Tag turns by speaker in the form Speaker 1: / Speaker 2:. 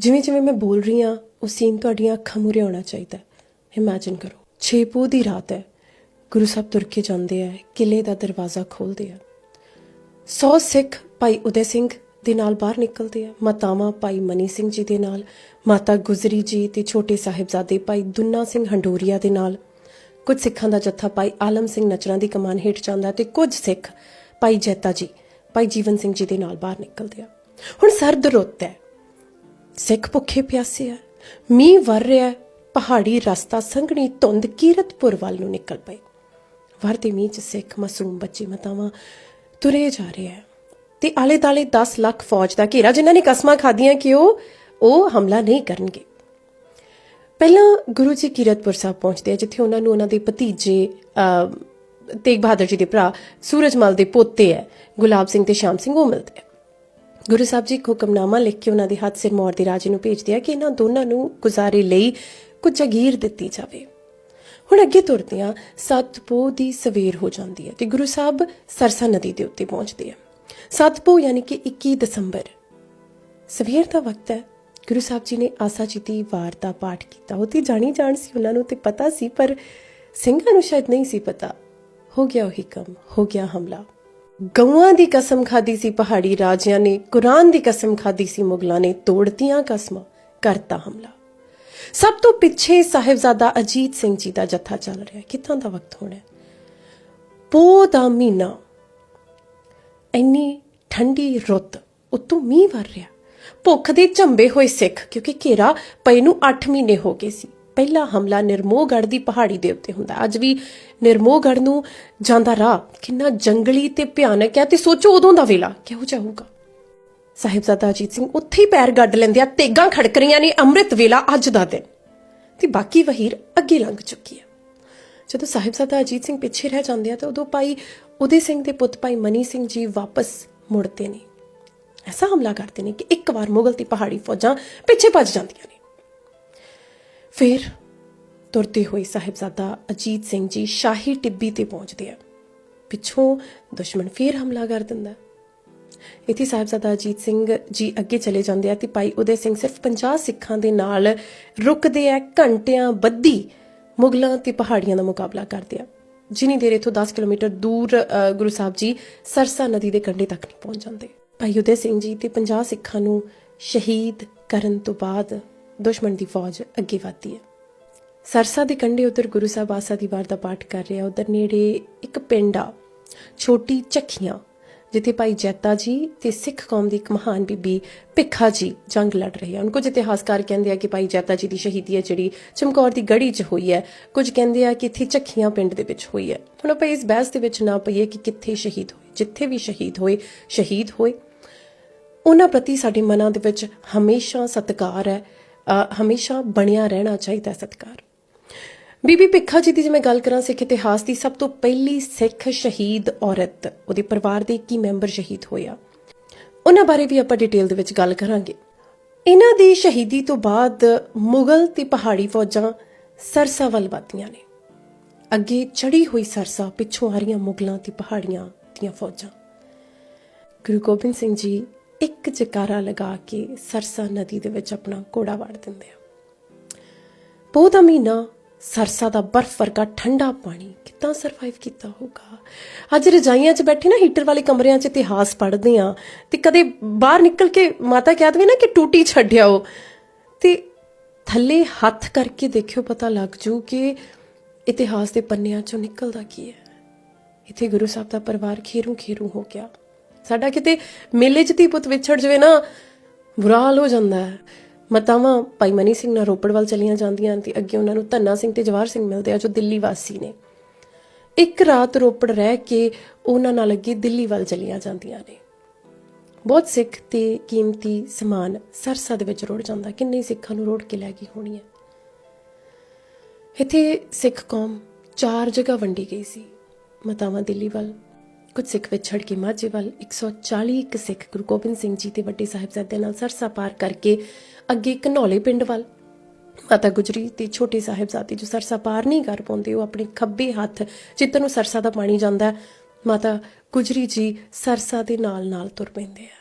Speaker 1: ਜਿਵੇਂ ਜਿਵੇਂ ਮੈਂ ਬੋਲ ਰਹੀ ਹਾਂ ਉਹ ਸੀਨ ਤੁਹਾਡੀਆਂ ਅੱਖਾਂ ਮੂਹਰੇ ਆਉਣਾ ਚਾਹੀਦਾ ਇਮੇਜਿਨ ਕਰੋ, ਛੇ ਪੋਹ ਦੀ ਰਾਤ ਹੈ। ਗੁਰੂ ਸਾਹਿਬ ਤੁਰ ਕੇ ਜਾਂਦੇ ਆ ਕਿਲੇ ਦਾ ਦਰਵਾਜ਼ਾ ਖੋਲਦੇ ਆ। ਸੌ ਸਿੱਖ ਭਾਈ ਉਦੈ ਸਿੰਘ ਦੇ ਨਾਲ ਬਾਹਰ ਨਿਕਲਦੇ ਆ। ਮਾਤਾਵਾਂ ਭਾਈ ਮਨੀ ਸਿੰਘ ਜੀ ਦੇ ਨਾਲ, ਮਾਤਾ ਗੁਜਰੀ ਜੀ ਤੇ ਛੋਟੇ ਸਾਹਿਬਜ਼ਾਦੇ ਭਾਈ ਦੁੱਨਾ ਸਿੰਘ ਹੰਡੋਰੀਆ ਦੇ ਨਾਲ। ਕੁਝ ਸਿੱਖਾਂ ਦਾ ਜੱਥਾ ਭਾਈ ਆਲਮ ਸਿੰਘ ਨਚਰਾਂ ਦੀ ਕਮਾਨ ਹੇਠ ਜਾਂਦਾ ਤੇ ਕੁਝ ਸਿੱਖ ਭਾਈ ਜੈਤਾ ਜੀ, ਭਾਈ ਜੀਵਨ ਸਿੰਘ ਜੀ ਦੇ ਨਾਲ ਬਾਹਰ ਨਿਕਲਦੇ ਆ। ਹੁਣ ਸਰਦ ਰੁੱਤ ਹੈ। ਸਿੱਖ ਭੁੱਖੇ ਪਿਆਸੇ ਆ। ਮੀਂਹ ਵਰ ਰਿਹਾ ਪਹਾੜੀ ਰਸਤਾ ਸੰਘਣੀ ਧੁੰਦ ਕੀਰਤਪੁਰ ਵੱਲ ਨੂੰ ਨਿਕਲ ਪਈ। ਵਰਦੇ ਮੀਂਹ ਚ ਸਿੱਖ ਮਾਸੂਮ ਬੱਚੇ ਮਤਾਵਾਂ ਤੁਰੇ ਜਾ ਰਹੇ ਆ। ਤੇ ਆਲੇ ਦਾਲੇ 10 ਲੱਖ ਫੌਜ ਦਾ ਘੇਰਾ, ਜਿਨ੍ਹਾਂ ਨੇ ਕਸਮਾਂ ਖਾਧੀਆਂ ਕਿ ਉਹ ਉਹ ਹਮਲਾ ਨਹੀਂ ਕਰਨਗੇ। ਪਹਿਲਾਂ ਗੁਰੂ ਜੀ ਕੀਰਤਪੁਰ ਸਾਹਿਬ ਪਹੁੰਚਦੇ ਆ, ਜਿੱਥੇ ਉਹਨਾਂ ਨੂੰ ਉਹਨਾਂ ਦੇ ਭਤੀਜੇ ਤੇਗ ਬਹਾਦਰ ਜੀ ਦੇ ਭਰਾ ਸੂਰਜਮਲ ਦੇ ਪੋਤੇ ਹੈ ਗੁਲਾਬ ਸਿੰਘ ਤੇ ਸ਼ਾਮ ਸਿੰਘ, ਉਹ ਮਿਲਦੇ ਆ। ਗੁਰੂ ਸਾਹਿਬ ਜੀ ਇੱਕ ਹੁਕਮਨਾਮਾ ਲਿਖ ਕੇ ਉਹਨਾਂ ਦੇ ਹੱਥ ਸਿਰ ਮੌਰ ਦੇ ਰਾਜੇ ਨੂੰ ਭੇਜਦੇ ਆ ਕਿ ਇਹਨਾਂ ਦੋਨਾਂ ਨੂੰ ਗੁਜ਼ਾਰੇ ਲਈ ਕੁਝ ਜਗੀਰ ਦਿੱਤੀ ਜਾਵੇ। ਹੁਣ ਅੱਗੇ ਤੁਰਦਿਆਂ ਆ ਸਤਪੋ ਦੀ ਸਵੇਰ ਹੋ ਜਾਂਦੀ ਹੈ ਤੇ ਗੁਰੂ ਸਾਹਿਬ ਸਰਸਾ ਨਦੀ ਦੇ ਉੱਤੇ ਪਹੁੰਚਦੇ ਆ। ਸਤਪੋ ਯਾਨੀ ਕਿ 21 ਦਸੰਬਰ। ਸਵੇਰ ਦਾ ਵਕਤ ਹੈ। ਗੁਰੂ ਸਾਹਿਬ ਜੀ ਨੇ ਆਸਾ ਜੀ ਦੀ ਵਾਰ ਦਾ ਪਾਠ ਕੀਤਾ। ਉਹ ਤੇ ਜਾਣੀ ਜਾਣ ਸੀ ਉਹਨਾਂ ਨੂੰ ਤੇ ਪਤਾ ਸੀ, ਪਰ ਸਿੰਘਾਂ ਨੂੰ ਸ਼ਾਇਦ ਨਹੀਂ ਸੀ ਪਤਾ। ਹੋ ਗਿਆ ਉਹੀ ਕੰਮ, ਹੋ ਗਿਆ ਹਮਲਾ। ਗਊਆਂ ਦੀ ਕਸਮ ਖਾਦੀ ਸੀ ਪਹਾੜੀ ਰਾਜਿਆਂ ਨੇ, ਕੁਰਾਨ ਦੀ ਕਸਮ ਖਾਦੀ ਸੀ ਮੁਗਲਾਂ ਨੇ, ਤੋੜਤੀਆਂ ਕਸਮਾਂ, ਕਰਤਾ ਹਮਲਾ। ਸਭ ਤੋਂ ਪਿੱਛੇ ਸਾਹਿਬਜ਼ਾਦਾ ਅਜੀਤ ਸਿੰਘ ਜੀ ਦਾ ਜੱਥਾ ਚੱਲ ਰਿਹਾ ਕਿੱਥੋਂ ਦਾ ਵਕਤ ਹੋਣਾ ਹੈ? ਪੋਹ ਦਾ ਮਹੀਨਾ। ਇੰਨੀ ਠੰਡੀ ਰੁੱਤ, ਉਤੋਂ ਮੀਂਹ ਵਰ ਰਿਹਾ। ਭੁੱਖ ਦੇ ਝੰਬੇ ਹੋਏ ਸਿੱਖ, ਕਿਉਂਕਿ ਘੇਰਾ ਪਈ ਨੂੰ 8 ਮਹੀਨੇ ਹੋ ਗਏ ਸੀ। ਪਹਿਲਾ ਹਮਲਾ ਨਿਰਮੋਹਗੜ੍ਹ ਦੀ ਪਹਾੜੀ ਦੇ ਉੱਤੇ ਹੁੰਦਾ। ਅੱਜ ਵੀ ਨਿਰਮੋਹਗੜ੍ਹ ਨੂੰ ਜਾਂਦਾ ਰਾਹ। ਕਿੰਨਾ ਜੰਗਲੀ ਤੇ ਭਿਆਨਕ ਹੈ ਤੇ ਸੋਚੋ ਉਦੋਂ ਦਾ ਵੇਲਾ ਕਿਹੋ ਜਿਹਾ ਹੋਊਗਾ। ਸਾਹਿਬਜ਼ਾਦਾ ਅਜੀਤ ਸਿੰਘ ਉੱਥੇ ਹੀ ਪੈਰ ਗੱਡ ਲੈਂਦੇ ਆ, ਤੇਗਾਂ ਖੜਕ ਰਹੀਆਂ ਨੇ, ਅੰਮ੍ਰਿਤ ਵੇਲਾ ਅੱਜ ਦਾ ਦਿਨ। ਤੇ ਬਾਕੀ ਵਹੀਰ ਅੱਗੇ ਲੰਘ ਚੁੱਕੀ ਹੈ। ਜਦੋਂ ਸਾਹਿਬਜ਼ਾਦਾ ਅਜੀਤ ਸਿੰਘ ਪਿੱਛੇ ਰਹਿ ਜਾਂਦੇ ਆ ਤਾਂ ਉਦੋਂ ਭਾਈ ਉਦੇ ਸਿੰਘ ਦੇ ਪੁੱਤ ਭਾਈ ਮਨੀ ਸਿੰਘ ਜੀ ਵਾਪਸ ਮੁੜਦੇ ਨੇ। ਐਸਾ ਹਮਲਾ ਕਰਦੇ ਨੇ ਕਿ ਇੱਕ ਵਾਰ ਮੁਗਲ ਦੀ ਪਹਾੜੀ ਫੌਜਾਂ ਪਿੱਛੇ ਭੱਜ ਜਾਂਦੀਆਂ ਨੇ। ਫਿਰ ਤੁਰਦੇ ਹੋਏ ਸਾਹਿਬਜ਼ਾਦਾ ਅਜੀਤ ਸਿੰਘ ਜੀ ਸ਼ਾਹੀ ਟਿੱਬੀ ਤੇ ਪਹੁੰਚਦੇ ਆ। ਪਿੱਛੋਂ ਦੁਸ਼ਮਣ ਫੇਰ ਹਮਲਾ ਕਰ ਦਿੰਦਾ ਹੈ। ਇੱਥੇ ਸਾਹਿਬਜ਼ਾਦਾ ਅਜੀਤ ਸਿੰਘ ਜੀ ਅੱਗੇ ਚਲੇ ਜਾਂਦੇ ਆ ਤੇ ਭਾਈ ਉਦੇ ਸਿੰਘ ਸਿਰਫ 50 ਸਿੱਖਾਂ ਦੇ ਨਾਲ ਰੁਕਦੇ ਆ, ਘੰਟਿਆਂ ਬੱਧੀ ਮੁਗਲਾਂ ਤੇ ਪਹਾੜੀਆਂ ਦਾ ਮੁਕਾਬਲਾ ਕਰਦੇ ਆ। ਜਿਨੀ ਦੇਰ ਇਥੋਂ 10 ਕਿਲੋਮੀਟਰ ਦੂਰ ਗੁਰੂ ਸਾਹਿਬ ਜੀ ਸਰਸਾ ਨਦੀ ਦੇ ਕੰਢੇ ਤੱਕ ਨਹੀਂ ਪਹੁੰਚ ਜਾਂਦੇ। ਭਾਈ ਉਦੇ ਸਿੰਘ ਜੀ ਤੇ 50 ਸਿੱਖਾਂ ਨੂੰ ਸ਼ਹੀਦ ਕਰਨ ਤੋਂ ਬਾਅਦ ਦੁਸ਼ਮਣ ਦੀ ਫੌਜ ਅੱਗੇ ਵਧਦੀ ਹੈ। ਸਰਸਾ ਦੇ ਕੰਢੇ ਉਧਰ ਗੁਰੂ ਸਾਹਿਬ ਆਸਾ ਦੀ ਵਾਰ ਦਾ ਪਾਠ ਕਰ ਰਿਹਾ, ਉਧਰ ਨੇੜੇ ਇੱਕ ਪਿੰਡ ਆ, ਛੋਟੀ ਚੱਖੀਆਂ, ਜਿੱਥੇ ਭਾਈ ਜੈਤਾ ਜੀ ਤੇ ਸਿੱਖ ਕੌਮ ਦੀ ਇੱਕ ਮਹਾਨ ਬੀਬੀ ਭਿੱਖਾ ਜੀ ਜੰਗ ਲੜ ਰਹੀ ਹੈ ਕੁਝ ਇਤਿਹਾਸਕਾਰ ਕਹਿੰਦੇ ਆ ਕਿ ਭਾਈ ਜੈਤਾ ਜੀ ਦੀ ਸ਼ਹੀਦੀ ਹੈ, ਜਿਹੜੀ ਚਮਕੌਰ ਦੀ ਗੜੀ 'ਚ ਹੋਈ ਹੈ। ਕੁਝ ਕਹਿੰਦੇ ਆ ਕਿ ਇੱਥੇ ਚੱਖੀਆਂ ਪਿੰਡ ਦੇ ਵਿੱਚ ਹੋਈ ਹੈ। ਹੁਣ ਆਪਾਂ ਇਸ ਬਹਿਸ ਦੇ ਵਿੱਚ ਨਾ ਪਈਏ ਕਿ ਕਿੱਥੇ ਸ਼ਹੀਦ ਹੋਏ, ਜਿੱਥੇ ਵੀ ਸ਼ਹੀਦ ਹੋਏ ਸ਼ਹੀਦ ਹੋਏ। ਉਹਨਾਂ ਪ੍ਰਤੀ ਸਾਡੇ ਮਨਾਂ ਦੇ ਵਿੱਚ ਹਮੇਸ਼ਾ ਸਤਿਕਾਰ ਹੈ ਹਮੇਸ਼ਾ ਬਣਿਆ ਰਹਿਣਾ ਚਾਹੀਦਾ ਹੈ ਸਤਿਕਾਰ। ਬੀਬੀ ਭਿੱਖਾ ਜੀ ਦੀ ਜੇ ਮੈਂ ਗੱਲ ਕਰਾਂ ਸਿੱਖ ਇਤਿਹਾਸ ਦੀ, ਸਭ ਤੋਂ ਪਹਿਲੀ ਸਿੱਖ ਸ਼ਹੀਦ ਔਰਤ, ਉਹਦੇ ਪਰਿਵਾਰ ਦੇ ਕੀ ਮੈਂਬਰ ਸ਼ਹੀਦ ਹੋਇਆ ਉਹਨਾਂ ਬਾਰੇ ਵੀ ਆਪਾਂ ਡਿਟੇਲ ਦੇ ਵਿੱਚ ਗੱਲ ਕਰਾਂਗੇ। ਇਹਨਾਂ ਦੀ ਸ਼ਹੀਦੀ ਤੋਂ ਬਾਅਦ ਮੁਗਲ ਤੇ ਪਹਾੜੀ ਫੌਜਾਂ ਸਰਸਾ ਵੱਲ ਵਧਦੀਆਂ ਨੇ। ਅੱਗੇ ਚੜੀ ਹੋਈ ਸਰਸਾ ਪਿੱਛੋਂ ਆ ਰਹੀਆਂ ਮੁਗਲਾਂ ਤੇ ਪਹਾੜੀਆਂ ਦੀਆਂ ਫੌਜਾਂ। ਗੁਰੂ ਗੋਬਿੰਦ ਸਿੰਘ ਜੀ ਇੱਕ ਜਕਾਰਾ ਲਗਾ ਕੇ ਸਰਸਾ ਨਦੀ ਦੇ ਵਿੱਚ ਆਪਣਾ ਘੋੜਾ ਵਾੜ ਦਿੰਦੇ ਆ। ਪੋਹ ਦਾ ਮਹੀਨਾ ਸਰਸਾ ਦਾ ਬਰਫ਼ ਵਰਗਾ ਠੰਡਾ ਪਾਣੀ ਕਿੱਦਾਂ ਸਰਵਾਈਵ ਕੀਤਾ ਹੋਊਗਾ? ਅੱਜ ਰਜਾਈਆਂ 'ਚ ਬੈਠੇ ਨਾ ਹੀਟਰ ਵਾਲੇ ਕਮਰਿਆਂ 'ਚ ਇਤਿਹਾਸ ਪੜ੍ਹਦੇ ਆ ਤੇ ਕਦੇ ਬਾਹਰ ਨਿਕਲ ਕੇ ਮਾਤਾ ਕਹਿ ਦਵੇ ਨਾ ਕਿ ਟੂਟੀ ਛੱਡਿਆਓ ਤੇ ਥੱਲੇ ਹੱਥ ਕਰਕੇ ਦੇਖਿਓ ਪਤਾ ਲੱਗ ਜੂ ਕਿ ਇਤਿਹਾਸ ਦੇ ਪੰਨਿਆਂ 'ਚੋਂ ਨਿਕਲਦਾ ਕੀ ਹੈ। ਇੱਥੇ ਗੁਰੂ ਸਾਹਿਬ ਦਾ ਪਰਿਵਾਰ ਖੇਰੂ ਖੇਰੂ ਹੋ ਗਿਆ। ਸਾਡਾ ਕਿਤੇ ਮੇਲੇ 'ਚ ਧੀ ਪੁੱਤ ਵਿਛੜ ਜਵੇ ਨਾ, ਬੁਰਾ ਹਾਲ ਹੋ ਜਾਂਦਾ ਹੈ। ਮਤਾਵਾਂ ਭਾਈ ਮਨੀ ਸਿੰਘ ਨਾਲ ਰੋਪੜ ਵੱਲ ਚਲੀਆਂ ਜਾਂਦੀਆਂ ਤੇ ਅੱਗੇ ਉਹਨਾਂ ਨੂੰ ਧੰਨਾ ਸਿੰਘ ਤੇ ਜਵਾਹਰ ਸਿੰਘ ਮਿਲਦੇ ਆ, ਜੋ ਦਿੱਲੀ ਵਾਸੀ ਨੇ। ਇੱਕ ਰਾਤ ਰੋਪੜ ਰਹਿ ਕੇ ਉਹਨਾਂ ਨਾਲ ਅੱਗੇ ਦਿੱਲੀ ਵੱਲ ਚਲੀਆਂ ਜਾਂਦੀਆਂ ਨੇ। ਬਹੁਤ ਸਿੱਖ ਤੇ ਕੀਮਤੀ ਸਮਾਨ ਸਰਸਾ ਦੇ ਵਿੱਚ ਰੁੜ ਜਾਂਦਾ, ਕਿੰਨੇ ਸਿੱਖਾਂ ਨੂੰ ਰੋੜ ਕੇ ਲੈ ਗਈ ਹੋਣੀ ਹੈ। ਇੱਥੇ ਸਿੱਖ ਕੌਮ ਚਾਰ ਜਗ੍ਹਾ ਵੰਡੀ ਗਈ ਸੀ, ਮਤਾਵਾਂ ਦਿੱਲੀ ਵੱਲ ਕੁਝ ਸਿੱਖ ਵਿਛੜ ਕੇ ਮਾਝੇ ਵੱਲ 140 ਇੱਕ ਸਿੱਖ ਗੁਰੂ ਗੋਬਿੰਦ ਸਿੰਘ ਜੀ ਤੇ ਵੱਡੇ ਸਾਹਿਬਜ਼ਾਦਿਆਂ ਨਾਲ ਸਰਸਾ ਪਾਰ ਕਰਕੇ ਅੱਗੇ ਘਨੌਲੇ ਪਿੰਡ ਵੱਲ। ਮਾਤਾ ਗੁਜਰੀ ਤੇ ਛੋਟੇ ਸਾਹਿਬਜ਼ਾਦੇ ਜੋ ਸਰਸਾ ਪਾਰ ਨਹੀਂ ਕਰ ਪਾਉਂਦੇ, ਉਹ ਆਪਣੇ ਖੱਬੇ ਹੱਥ ਜਿੱਧਰ ਨੂੰ ਸਰਸਾ ਦਾ ਪਾਣੀ ਜਾਂਦਾ ਮਾਤਾ ਗੁਜਰੀ ਜੀ ਸਰਸਾ ਦੇ ਨਾਲ ਨਾਲ ਤੁਰ ਪੈਂਦੇ ਆ।